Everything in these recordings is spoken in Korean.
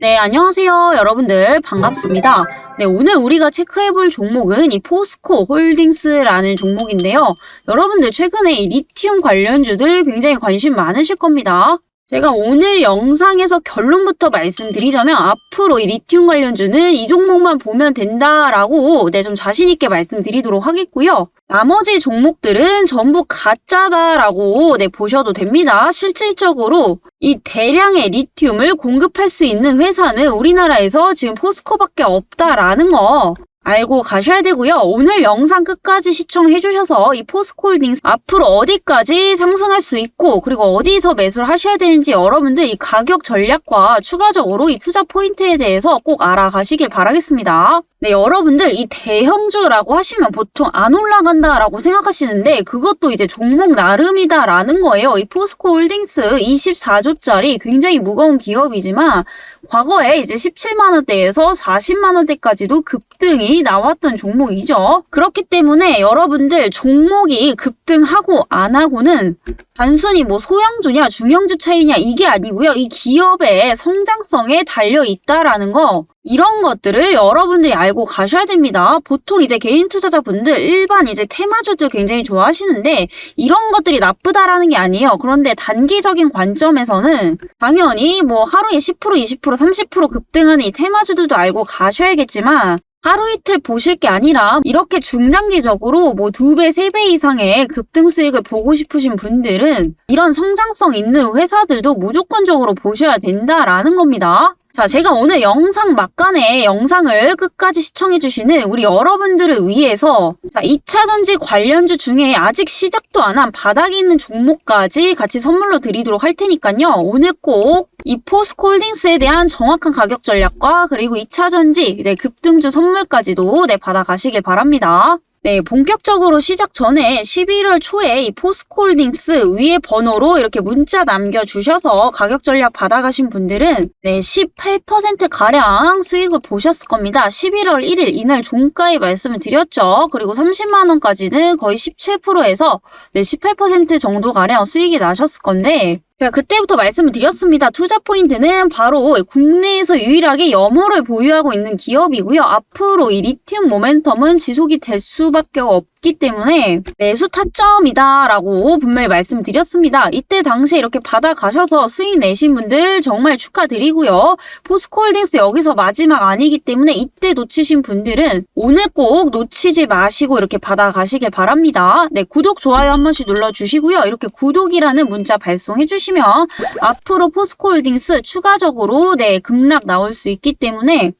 네, 안녕하세요. 여러분들 반갑습니다. 네, 오늘 우리가 체크해 볼 종목은 이 포스코 홀딩스라는 종목인데요. 여러분들 최근에 이 리튬 관련주들 굉장히 관심 많으실 겁니다. 제가 오늘 영상에서 결론부터 말씀드리자면 앞으로 이 리튬 관련주는 이 종목만 보면 된다라고 네, 좀 자신있게 말씀드리도록 하겠고요. 나머지 종목들은 전부 가짜다라고 네, 보셔도 됩니다. 실질적으로 이 대량의 리튬을 공급할 수 있는 회사는 우리나라에서 지금 포스코밖에 없다라는 거 알고 가셔야 되고요. 오늘 영상 끝까지 시청해 주셔서 이 포스코홀딩스 앞으로 어디까지 상승할 수 있고 그리고 어디서 매수를 하셔야 되는지 여러분들 이 가격 전략과 추가적으로 이 투자 포인트에 대해서 꼭 알아가시길 바라겠습니다. 네, 여러분들 이 대형주라고 하시면 보통 안 올라간다라고 생각하시는데 그것도 이제 종목 나름이다라는 거예요. 이 포스코 홀딩스 24조짜리 굉장히 무거운 기업이지만 과거에 이제 17만 원대에서 40만 원대까지도 급등이 나왔던 종목이죠. 그렇기 때문에 여러분들 종목이 급등하고 안 하고는 단순히 뭐 소형주냐 중형주 차이냐 이게 아니고요. 이 기업의 성장성에 달려 있다라는 거 이런 것들을 여러분들이 알고 가셔야 됩니다. 보통 이제 개인 투자자분들 일반 이제 테마주들 굉장히 좋아하시는데 이런 것들이 나쁘다라는 게 아니에요. 그런데 단기적인 관점에서는 당연히 뭐 하루에 10% 20% 30% 급등하는 이 테마주들도 알고 가셔야겠지만 하루 이틀 보실 게 아니라 이렇게 중장기적으로 뭐 두 배, 세 배 이상의 급등 수익을 보고 싶으신 분들은 이런 성장성 있는 회사들도 무조건적으로 보셔야 된다라는 겁니다. 자, 제가 오늘 영상 막간에 영상을 끝까지 시청해주시는 우리 여러분들을 위해서 자, 2차 전지 관련주 중에 아직 시작도 안 한 바닥에 있는 종목까지 같이 선물로 드리도록 할 테니까요. 오늘 꼭 이 포스콜딩스에 대한 정확한 가격 전략과 그리고 2차 전지 네, 급등주 선물까지도 네, 받아가시길 바랍니다. 네, 본격적으로 시작 전에 11월 초에 이 포스코홀딩스 위에 번호로 이렇게 문자 남겨주셔서 가격 전략 받아가신 분들은 네, 18% 가량 수익을 보셨을 겁니다. 11월 1일 이날 종가에 말씀을 드렸죠. 그리고 30만 원까지는 거의 17%에서 네, 18% 정도 가량 수익이 나셨을 건데 제가 그때부터 말씀을 드렸습니다. 투자 포인트는 바로 국내에서 유일하게 염호를 보유하고 있는 기업이고요. 앞으로 이 리튬 모멘텀은 지속이 될 수밖에 없기 때문에 매수 타점이다라고 분명히 말씀드렸습니다. 이때 당시에 이렇게 받아가셔서 수익 내신 분들 정말 축하드리고요. 포스코홀딩스 여기서 마지막 아니기 때문에 이때 놓치신 분들은 오늘 꼭 놓치지 마시고 이렇게 받아가시길 바랍니다. 네, 구독, 좋아요 한 번씩 눌러주시고요. 이렇게 구독이라는 문자 발송해 주시면 앞으로 포스코홀딩스 추가적으로 네, 급락 나올 수 있기 때문에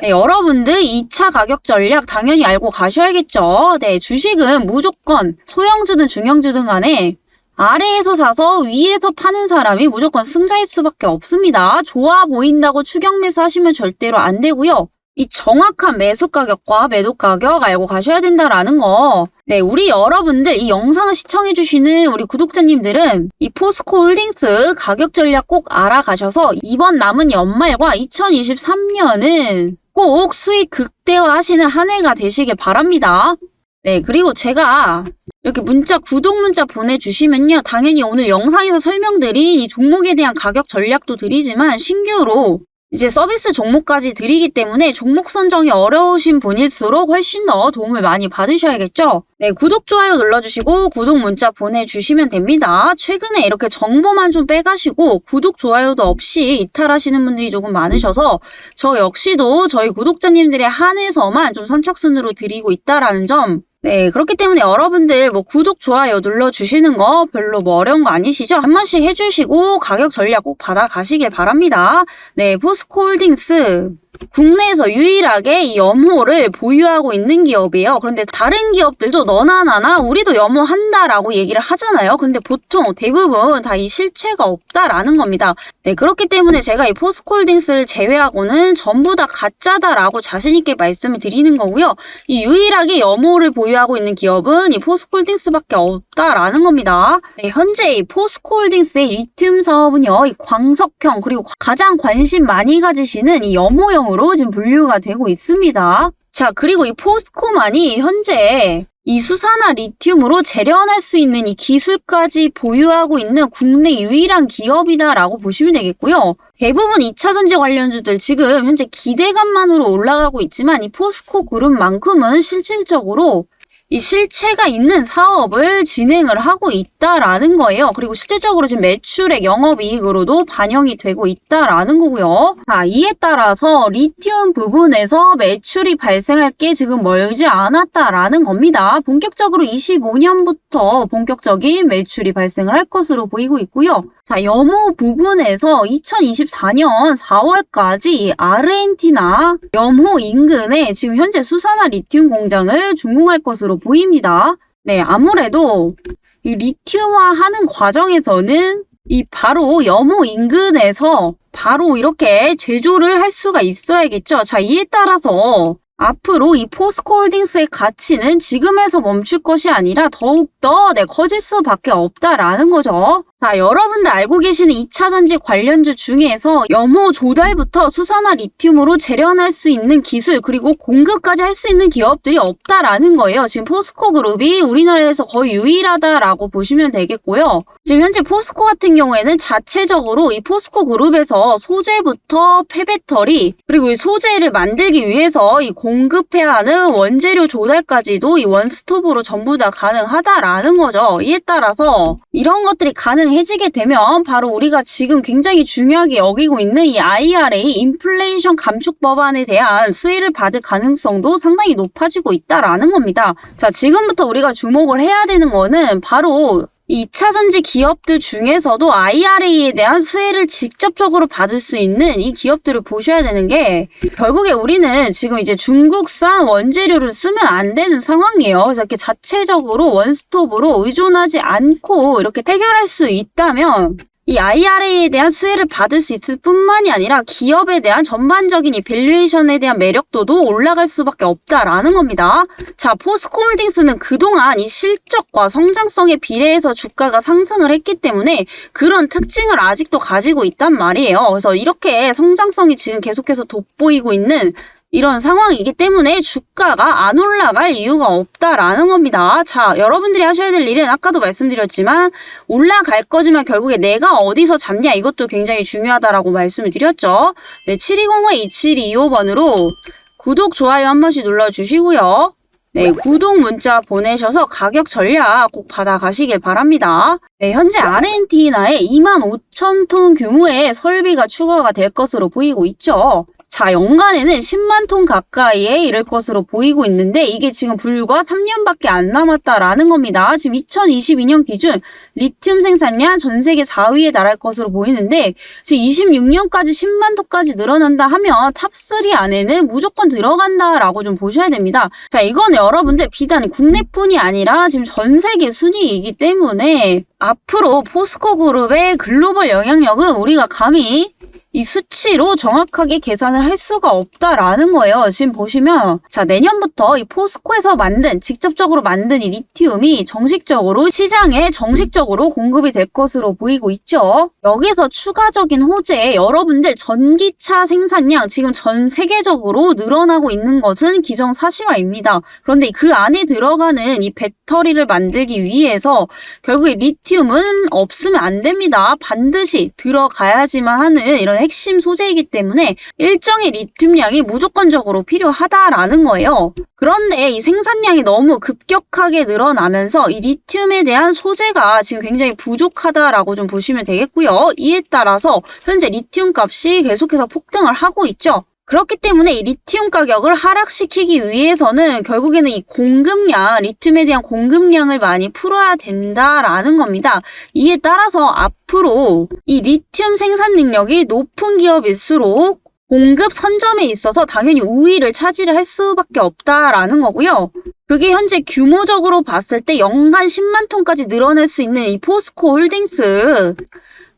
네, 여러분들 2차 가격 전략 당연히 알고 가셔야겠죠. 네, 주식은 무조건 소형주든 중형주든 간에 아래에서 사서 위에서 파는 사람이 무조건 승자일 수밖에 없습니다. 좋아 보인다고 추격 매수 하시면 절대로 안 되고요. 이 정확한 매수 가격과 매도 가격 알고 가셔야 된다라는 거. 네, 우리 여러분들 이 영상을 시청해 주시는 우리 구독자님들은 이 포스코 홀딩스 가격 전략 꼭 알아가셔서 이번 남은 연말과 2023년은 꼭 수익 극대화 하시는 한 해가 되시길 바랍니다. 네, 그리고 제가 이렇게 문자, 구독 문자 보내주시면요. 당연히 오늘 영상에서 설명드린 이 종목에 대한 가격 전략도 드리지만 신규로 이제 서비스 종목까지 드리기 때문에 종목 선정이 어려우신 분일수록 훨씬 더 도움을 많이 받으셔야겠죠? 네, 구독, 좋아요 눌러주시고 구독 문자 보내주시면 됩니다. 최근에 이렇게 정보만 좀 빼가시고 구독, 좋아요도 없이 이탈하시는 분들이 조금 많으셔서 저 역시도 저희 구독자님들에 한해서만 좀 선착순으로 드리고 있다라는 점 네, 그렇기 때문에 여러분들 뭐 구독, 좋아요 눌러주시는 거 별로 뭐 어려운 거 아니시죠? 한 번씩 해주시고 가격 전략 꼭 받아가시길 바랍니다. 네, 포스코 홀딩스 국내에서 유일하게 이 염호를 보유하고 있는 기업이에요. 그런데 다른 기업들도 너나 나나 우리도 염호한다라고 얘기를 하잖아요. 근데 보통 대부분 다 이 실체가 없다라는 겁니다. 네, 그렇기 때문에 제가 이 포스콜딩스를 제외하고는 전부 다 가짜다라고 자신있게 말씀을 드리는 거고요. 이 유일하게 염호를 보유하고 있는 기업은 이 포스콜딩스밖에 없다라는 겁니다. 네, 현재 이 포스콜딩스의 리튬 사업은요, 이 광석형 그리고 가장 관심 많이 가지시는 이 염호 형 으로 지금 분류가 되고 있습니다. 자, 그리고 이 포스코만이 현재 이 수산화 리튬으로 재련할 수 있는 이 기술까지 보유하고 있는 국내 유일한 기업이다라고 보시면 되겠고요. 대부분 2차 전지 관련주들 지금 현재 기대감만으로 올라가고 있지만 이 포스코 그룹만큼은 실질적으로 이 실체가 있는 사업을 진행을 하고 있다라는 거예요. 그리고 실질적으로 지금 매출액 영업이익으로도 반영이 되고 있다라는 거고요. 자, 이에 따라서 리튬 부분에서 매출이 발생할 게 지금 멀지 않았다라는 겁니다. 본격적으로 25년부터 본격적인 매출이 발생을 할 것으로 보이고 있고요. 자, 염호 부분에서 2024년 4월까지 아르헨티나 염호 인근에 지금 현재 수산화 리튬 공장을 준공할 것으로 보입니다. 네, 아무래도 이 리튬화 하는 과정에서는 이 바로 염호 인근에서 바로 이렇게 제조를 할 수가 있어야겠죠. 자, 이에 따라서 앞으로 이 포스코홀딩스의 가치는 지금에서 멈출 것이 아니라 더욱더 네, 커질 수밖에 없다라는 거죠. 자, 여러분들 알고 계시는 2차 전지 관련주 중에서 염호 조달부터 수산화 리튬으로 재련할 수 있는 기술 그리고 공급까지 할 수 있는 기업들이 없다라는 거예요. 지금 포스코 그룹이 우리나라에서 거의 유일하다라고 보시면 되겠고요. 지금 현재 포스코 같은 경우에는 자체적으로 이 포스코 그룹에서 소재부터 폐배터리 그리고 이 소재를 만들기 위해서 이 공급해야 하는 원재료 조달까지도 이 원스톱으로 전부 다 가능하다라는 거죠. 이에 따라서 이런 것들이 가능해 지게 되면 바로 우리가 지금 굉장히 중요하게 여기고 있는 이 IRA 인플레이션 감축 법안에 대한 수혜를 받을 가능성도 상당히 높아지고 있다라는 겁니다. 자, 지금부터 우리가 주목을 해야 되는 거는 바로 2차 전지 기업들 중에서도 IRA에 대한 수혜를 직접적으로 받을 수 있는 이 기업들을 보셔야 되는 게 결국에 우리는 지금 이제 중국산 원재료를 쓰면 안 되는 상황이에요. 그래서 이렇게 자체적으로 원스톱으로 의존하지 않고 이렇게 해결할 수 있다면 이 IRA에 대한 수혜를 받을 수 있을 뿐만이 아니라 기업에 대한 전반적인 이 밸류에이션에 대한 매력도도 올라갈 수밖에 없다라는 겁니다. 자, 포스코홀딩스는 그동안 이 실적과 성장성에 비례해서 주가가 상승을 했기 때문에 그런 특징을 아직도 가지고 있단 말이에요. 그래서 이렇게 성장성이 지금 계속해서 돋보이고 있는 이런 상황이기 때문에 주가가 안 올라갈 이유가 없다라는 겁니다. 자, 여러분들이 하셔야 될 일은 아까도 말씀드렸지만 올라갈 거지만 결국에 내가 어디서 잡냐 이것도 굉장히 중요하다라고 말씀을 드렸죠. 네, 7205-2725번으로 구독, 좋아요 한 번씩 눌러주시고요. 네, 구독 문자 보내셔서 가격 전략 꼭 받아가시길 바랍니다. 네, 현재 아르헨티나에 2만 5천 톤 규모의 설비가 추가가 될 것으로 보이고 있죠. 자, 연간에는 10만 톤 가까이에 이를 것으로 보이고 있는데 이게 지금 불과 3년밖에 안 남았다라는 겁니다. 지금 2022년 기준 리튬 생산량 전 세계 4위에 달할 것으로 보이는데 지금 26년까지 10만 톤까지 늘어난다 하면 탑3 안에는 무조건 들어간다라고 좀 보셔야 됩니다. 자, 이건 여러분들 비단 국내뿐이 아니라 지금 전 세계 순위이기 때문에 앞으로 포스코 그룹의 글로벌 영향력은 우리가 감히 이 수치로 정확하게 계산을 할 수가 없다라는 거예요. 지금 보시면 자 내년부터 이 포스코에서 만든 직접적으로 만든 이 리튬이 정식적으로 시장에 정식적으로 공급이 될 것으로 보이고 있죠. 여기서 추가적인 호재 여러분들 전기차 생산량 지금 전 세계적으로 늘어나고 있는 것은 기정사실화입니다. 그런데 그 안에 들어가는 이 배터리를 만들기 위해서 결국에 리튬은 없으면 안 됩니다. 반드시 들어가야지만 하는 이런 핵심 소재이기 때문에 일정의 리튬량이 무조건적으로 필요하다라는 거예요. 그런데 이 생산량이 너무 급격하게 늘어나면서 이 리튬에 대한 소재가 지금 굉장히 부족하다라고 좀 보시면 되겠고요. 이에 따라서 현재 리튬 값이 계속해서 폭등을 하고 있죠. 그렇기 때문에 이 리튬 가격을 하락시키기 위해서는 결국에는 이 공급량, 리튬에 대한 공급량을 많이 풀어야 된다라는 겁니다. 이에 따라서 앞으로 이 리튬 생산 능력이 높은 기업일수록 공급 선점에 있어서 당연히 우위를 차지를 할 수밖에 없다라는 거고요. 그게 현재 규모적으로 봤을 때 연간 10만 톤까지 늘어날 수 있는 이 포스코 홀딩스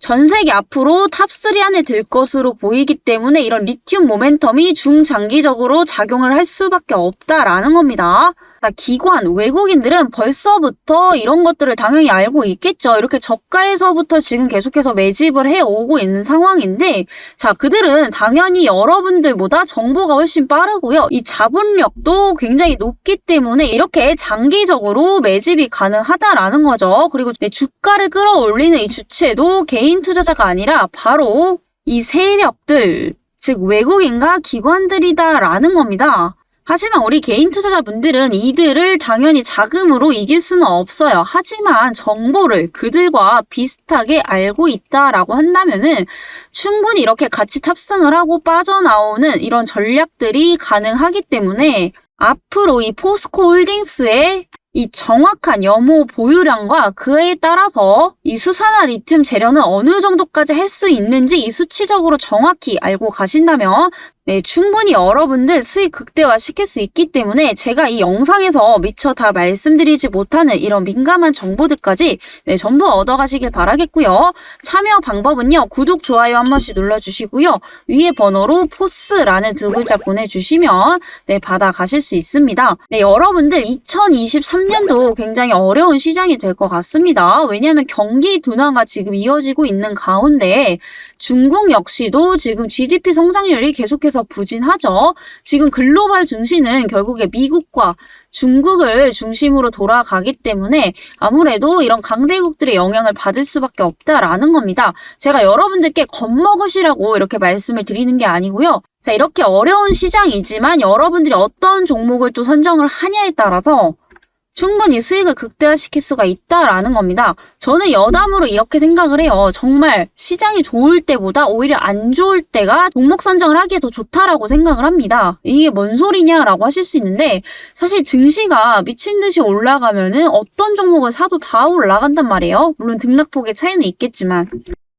전 세계 앞으로 탑3 안에 들 것으로 보이기 때문에 이런 리튬 모멘텀이 중장기적으로 작용을 할 수밖에 없다라는 겁니다. 자, 기관, 외국인들은 벌써부터 이런 것들을 당연히 알고 있겠죠. 이렇게 저가에서부터 지금 계속해서 매집을 해오고 있는 상황인데, 자, 그들은 당연히 여러분들보다 정보가 훨씬 빠르고요. 이 자본력도 굉장히 높기 때문에 이렇게 장기적으로 매집이 가능하다라는 거죠. 그리고 네, 주가를 끌어올리는 이 주체도 개인 투자자가 아니라 바로 이 세력들, 즉 외국인과 기관들이다라는 겁니다. 하지만 우리 개인 투자자분들은 이들을 당연히 자금으로 이길 수는 없어요. 하지만 정보를 그들과 비슷하게 알고 있다라고 한다면은 충분히 이렇게 같이 탑승을 하고 빠져나오는 이런 전략들이 가능하기 때문에 앞으로 이 포스코 홀딩스의 이 정확한 염호 보유량과 그에 따라서 이 수산화 리튬 재련은 어느 정도까지 할 수 있는지 이 수치적으로 정확히 알고 가신다면 네, 충분히 여러분들 수익 극대화 시킬 수 있기 때문에 제가 이 영상에서 미처 다 말씀드리지 못하는 이런 민감한 정보들까지 네, 전부 얻어가시길 바라겠고요. 참여 방법은요. 구독, 좋아요 한 번씩 눌러주시고요. 위에 번호로 포스라는 두 글자 보내주시면 네, 받아가실 수 있습니다. 네, 여러분들 2023년도 굉장히 어려운 시장이 될 것 같습니다. 왜냐하면 경기 둔화가 지금 이어지고 있는 가운데 중국 역시도 지금 GDP 성장률이 계속해서 부진하죠. 지금 글로벌 증시는 결국에 미국과 중국을 중심으로 돌아가기 때문에 아무래도 이런 강대국들의 영향을 받을 수밖에 없다라는 겁니다. 제가 여러분들께 겁먹으시라고 이렇게 말씀을 드리는 게 아니고요. 자, 이렇게 어려운 시장이지만 여러분들이 어떤 종목을 또 선정을 하냐에 따라서 충분히 수익을 극대화시킬 수가 있다라는 겁니다. 저는 여담으로 이렇게 생각을 해요. 정말 시장이 좋을 때보다 오히려 안 좋을 때가 종목 선정을 하기에 더 좋다라고 생각을 합니다. 이게 뭔 소리냐라고 하실 수 있는데 사실 증시가 미친 듯이 올라가면은 어떤 종목을 사도 다 올라간단 말이에요. 물론 등락폭의 차이는 있겠지만.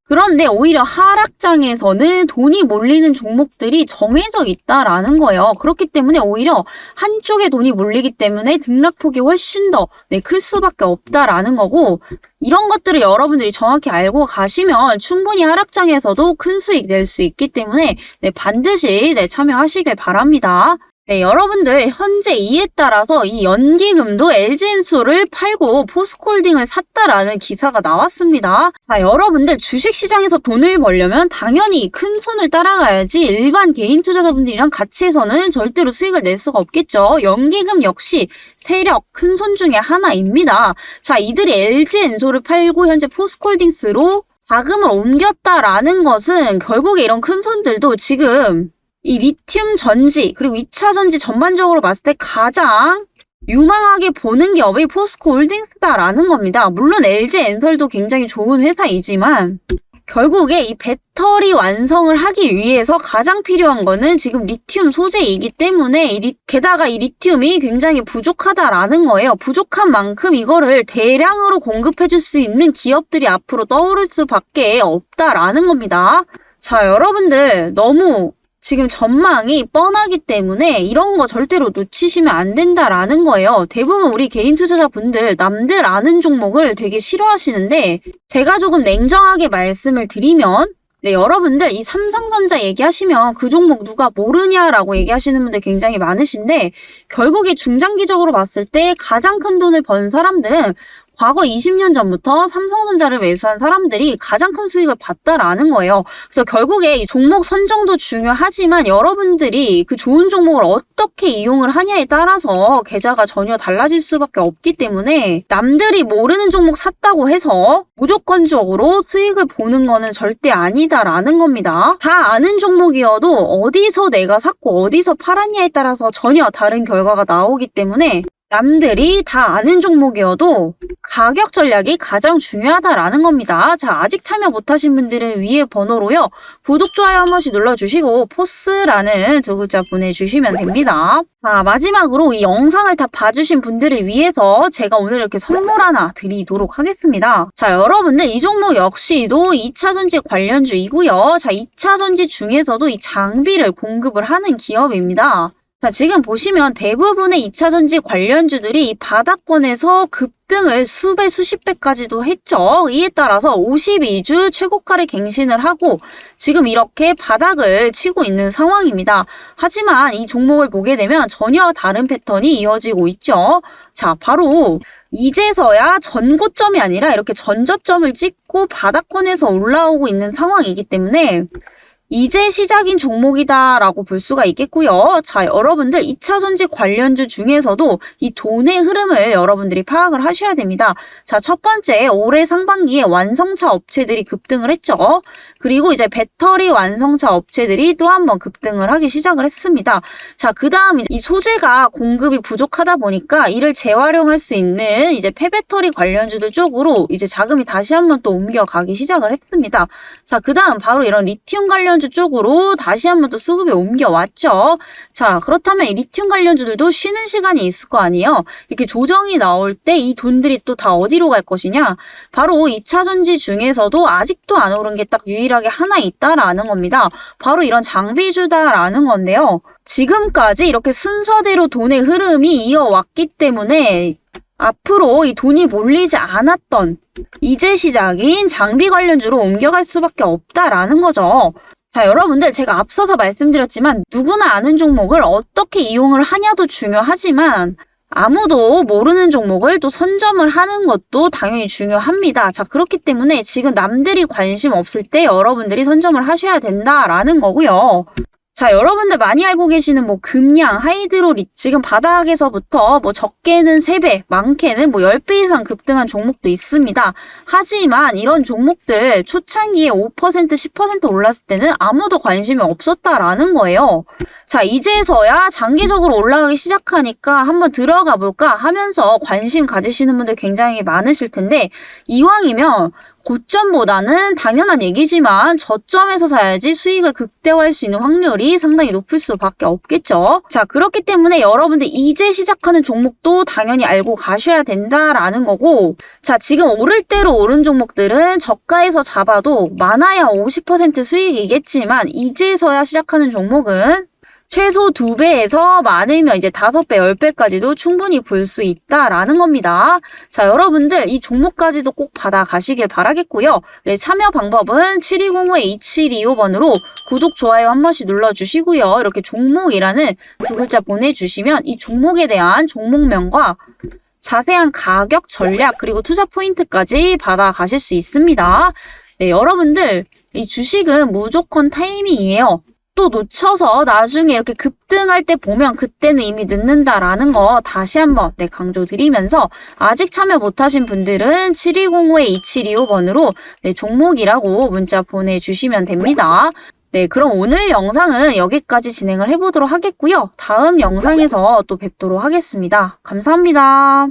그런데 오히려 하락장에서는 돈이 몰리는 종목들이 정해져 있다라는 거예요. 그렇기 때문에 오히려 한쪽에 돈이 몰리기 때문에 등락폭이 훨씬 더 네, 클 수밖에 없다라는 거고 이런 것들을 여러분들이 정확히 알고 가시면 충분히 하락장에서도 큰 수익 낼 수 있기 때문에 네, 반드시 네, 참여하시길 바랍니다. 네, 여러분들 현재 이에 따라서 이 연기금도 LG엔소를 팔고 포스콜딩을 샀다라는 기사가 나왔습니다. 자, 여러분들 주식시장에서 돈을 벌려면 당연히 큰 손을 따라가야지 일반 개인 투자자분들이랑 같이 해서는 절대로 수익을 낼 수가 없겠죠. 연기금 역시 세력 큰 손 중에 하나입니다. 자, 이들이 LG엔소를 팔고 현재 포스콜딩스로 자금을 옮겼다라는 것은 결국에 이런 큰 손들도 지금 이 리튬 전지 그리고 2차 전지 전반적으로 봤을 때 가장 유망하게 보는 기업이 포스코 홀딩스다라는 겁니다. 물론 LG 엔설도 굉장히 좋은 회사이지만 결국에 이 배터리 완성을 하기 위해서 가장 필요한 거는 지금 리튬 소재이기 때문에 게다가 이 리튬이 굉장히 부족하다라는 거예요. 부족한 만큼 이거를 대량으로 공급해 줄 수 있는 기업들이 앞으로 떠오를 수밖에 없다라는 겁니다. 자, 여러분들 너무 지금 전망이 뻔하기 때문에 이런 거 절대로 놓치시면 안 된다라는 거예요. 대부분 우리 개인 투자자분들 남들 아는 종목을 되게 싫어하시는데 제가 조금 냉정하게 말씀을 드리면 네, 여러분들 이 삼성전자 얘기하시면 그 종목 누가 모르냐라고 얘기하시는 분들 굉장히 많으신데 결국에 중장기적으로 봤을 때 가장 큰 돈을 번 사람들은 과거 20년 전부터 삼성전자를 매수한 사람들이 가장 큰 수익을 봤다라는 거예요. 그래서 결국에 이 종목 선정도 중요하지만 여러분들이 그 좋은 종목을 어떻게 이용을 하냐에 따라서 계좌가 전혀 달라질 수밖에 없기 때문에 남들이 모르는 종목 샀다고 해서 무조건적으로 수익을 보는 거는 절대 아니다라는 겁니다. 다 아는 종목이어도 어디서 내가 샀고 어디서 팔았냐에 따라서 전혀 다른 결과가 나오기 때문에 남들이 다 아는 종목이어도 가격 전략이 가장 중요하다라는 겁니다. 자, 아직 참여 못하신 분들은 위에 번호로요. 구독, 좋아요 한 번씩 눌러주시고 포스라는 두 글자 보내주시면 됩니다. 자, 마지막으로 이 영상을 다 봐주신 분들을 위해서 제가 오늘 이렇게 선물 하나 드리도록 하겠습니다. 자, 여러분들 이 종목 역시도 2차 전지 관련주이고요. 자, 2차 전지 중에서도 이 장비를 공급을 하는 기업입니다. 자, 지금 보시면 대부분의 2차 전지 관련주들이 이 바닥권에서 급등을 수배, 수십 배까지도 했죠. 이에 따라서 52주 최고가를 갱신을 하고 지금 이렇게 바닥을 치고 있는 상황입니다. 하지만 이 종목을 보게 되면 전혀 다른 패턴이 이어지고 있죠. 자, 바로 이제서야 전고점이 아니라 이렇게 전저점을 찍고 바닥권에서 올라오고 있는 상황이기 때문에 이제 시작인 종목이다라고 볼 수가 있겠고요. 자, 여러분들 2차 전지 관련주 중에서도 이 돈의 흐름을 여러분들이 파악을 하셔야 됩니다. 자, 첫 번째 올해 상반기에 완성차 업체들이 급등을 했죠. 그리고 이제 배터리 완성차 업체들이 또 한 번 급등을 하기 시작을 했습니다. 자, 그 다음 이 소재가 공급이 부족하다 보니까 이를 재활용할 수 있는 이제 폐배터리 관련주들 쪽으로 이제 자금이 다시 한번 또 옮겨가기 시작을 했습니다. 자, 그 다음 바로 이런 리튬 관련주 쪽으로 다시 한번 또 수급이 옮겨왔죠. 자, 그렇다면 이 리튬 관련주들도 쉬는 시간이 있을 거 아니에요. 이렇게 조정이 나올 때 이 돈들이 또 다 어디로 갈 것이냐? 바로 2차 전지 중에서도 아직도 안 오른 게 딱 유일 하게 하나 있다라는 겁니다. 바로 이런 장비주다라는 건데요. 지금까지 이렇게 순서대로 돈의 흐름이 이어왔기 때문에 앞으로 이 돈이 몰리지 않았던 이제 시작인 장비 관련주로 옮겨갈 수밖에 없다라는 거죠. 자, 여러분들 제가 앞서서 말씀드렸지만 누구나 아는 종목을 어떻게 이용을 하냐도 중요하지만 아무도 모르는 종목을 또 선점을 하는 것도 당연히 중요합니다. 자, 그렇기 때문에 지금 남들이 관심 없을 때 여러분들이 선점을 하셔야 된다라는 거고요. 자, 여러분들 많이 알고 계시는 뭐 금양, 하이드로릿 지금 바닥에서부터 뭐 적게는 3배, 많게는 뭐 10배 이상 급등한 종목도 있습니다. 하지만 이런 종목들 초창기에 5% 10% 올랐을 때는 아무도 관심이 없었다라는 거예요. 자, 이제서야 장기적으로 올라가기 시작하니까 한번 들어가 볼까 하면서 관심 가지시는 분들 굉장히 많으실 텐데 이왕이면 고점보다는 당연한 얘기지만 저점에서 사야지 수익을 극대화할 수 있는 확률이 상당히 높을 수밖에 없겠죠. 자, 그렇기 때문에 여러분들 이제 시작하는 종목도 당연히 알고 가셔야 된다라는 거고 자, 지금 오를 대로 오른 종목들은 저가에서 잡아도 많아야 50% 수익이겠지만 이제서야 시작하는 종목은 최소 2배에서 많으면 이제 5배, 10배까지도 충분히 볼 수 있다라는 겁니다. 자, 여러분들 이 종목까지도 꼭 받아가시길 바라겠고요. 네, 참여 방법은 7205-2725번으로 구독, 좋아요 한 번씩 눌러주시고요. 이렇게 종목이라는 두 글자 보내주시면 이 종목에 대한 종목명과 자세한 가격, 전략, 그리고 투자 포인트까지 받아가실 수 있습니다. 네, 여러분들 이 주식은 무조건 타이밍이에요. 또 놓쳐서 나중에 이렇게 급등할 때 보면 그때는 이미 늦는다라는 거 다시 한번 네, 강조드리면서 아직 참여 못하신 분들은 7205-2725번으로 네, 종목이라고 문자 보내주시면 됩니다. 네, 그럼 오늘 영상은 여기까지 진행을 해보도록 하겠고요. 다음 영상에서 또 뵙도록 하겠습니다. 감사합니다.